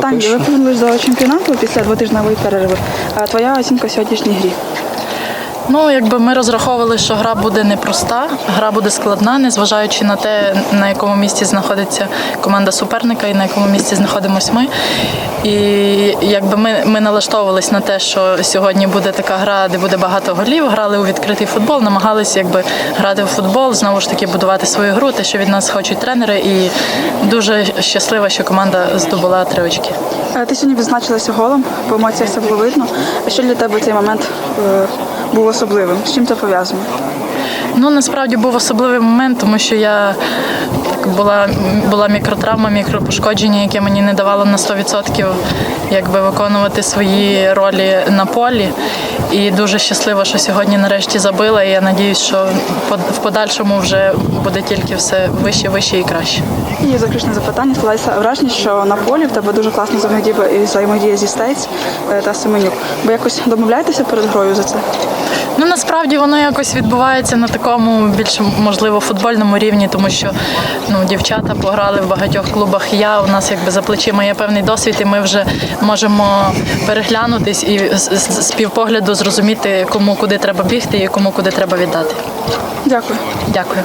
Таня, ви повернулись до чемпіонату після двотижневої перерви. А твоя оцінка сьогоднішній грі? Ну, якби ми розраховували, що гра буде непроста, гра буде складна, незважаючи на те, на якому місці знаходиться команда суперника і на якому місці знаходимося ми. І якби ми, ми налаштовувались на те, що сьогодні буде така гра, де буде багато голів, грали у відкритий футбол, намагалися якби грати в футбол, знову ж таки будувати свою гру, те, що від нас хочуть тренери, і дуже щаслива, що команда здобула три очки. Е, Ти сьогодні відзначилася голом, по емоціях це було видно. Що для тебе цей момент е, був особливим? З чим це пов'язано? Ну насправді був особливий момент, тому що я була, була мікротравма, мікропошкодження, яке мені не давало на 100% якби виконувати свої ролі на полі. І дуже щаслива, що сьогодні нарешті забила. І я надіюсь, що в подальшому вже буде тільки все вище, вище і краще. І заключне запитання складається враження, що на полі в тебе дуже класна взаємодія і взаємодія зі Стейц е, та Семенюк. Ви якось домовляєтеся перед грою за це? Насправді воно якось відбувається на такому більш можливо футбольному рівні, тому що ну дівчата пограли в багатьох клубах. Я у нас якби за плечима є певний досвід, і ми вже можемо переглянутись і з півпогляду зрозуміти, кому куди треба бігти і кому куди треба віддати. Дякую. Дякую.